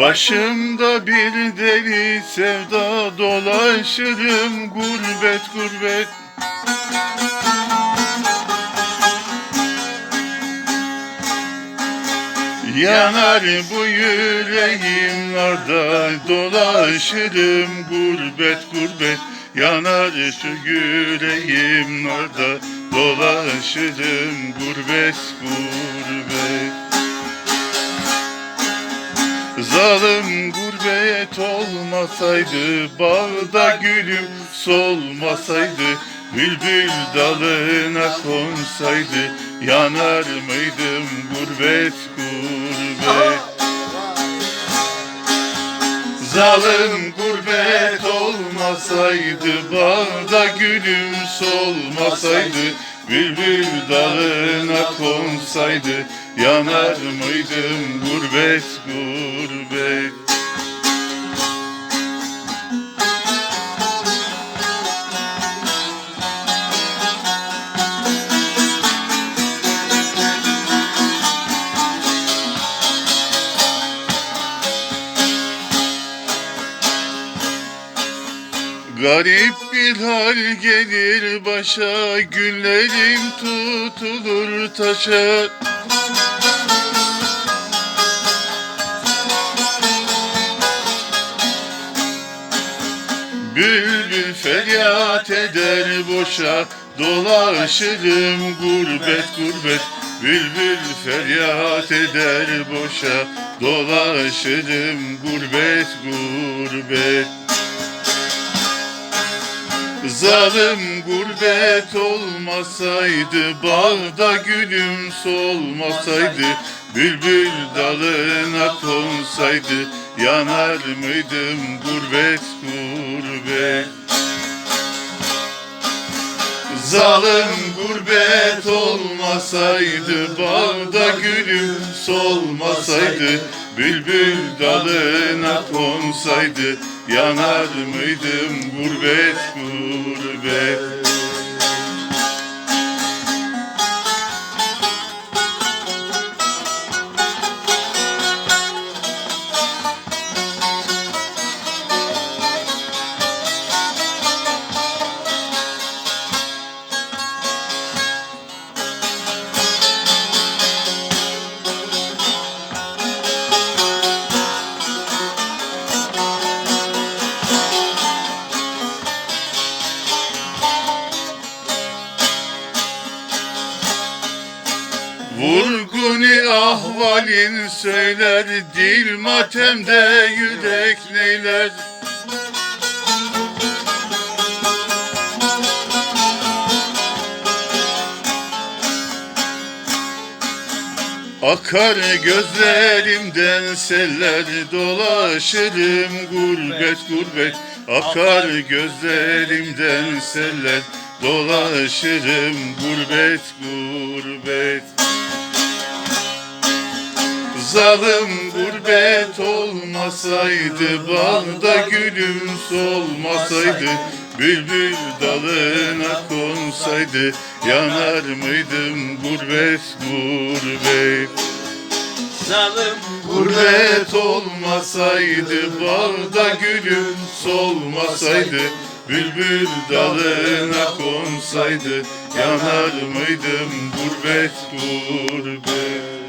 Başımda bir deli sevda dolaşırım gurbet gurbet. Yanar bu yüreğim narda dolaşırım gurbet gurbet. Yanar şu yüreğim narda dolaşırım gurbet gurbet Zalim gurbet olmasaydı Bağda gülüm solmasaydı Bülbül dalına konsaydı Yanar mıydım gurbet gurbet? Zalim gurbet olmasaydı Bağda gülüm solmasaydı Bülbül dalına konsaydı Yanar mıydım gurbet gurbet Garip bir hal gelir başa Günlerim tutulur taşa. Bülbül feryat eder boşa Dolaşırım gurbet gurbet. Bülbül feryat eder boşa Dolaşırım gurbet gurbet Zalim gurbet olmasaydı Bağda gülüm solmasaydı Bülbül dalına konsaydı Yanar mıydım gurbet gurbet? Zalim gurbet olmasaydı Bağda gülüm solmasaydı Bülbül dalına konsaydı Yanar mıydım gurbet gurbet Vurguni ahvalin söyler Dil matemde yürek neyler. Akar gözlerimden seller dolaşırım gurbet gurbet. Akar gözlerimden seller dolaşırım gurbet gurbet Zalim gurbet olmasaydı Bağda gülüm solmasaydı Bülbül dalına konsaydı Yanar mıydım gurbet gurbet? Zalim Gurbet olmasaydı Bağda gülüm solmasaydı Bülbül dalına konsaydı Yanar mıydım gurbet gurbet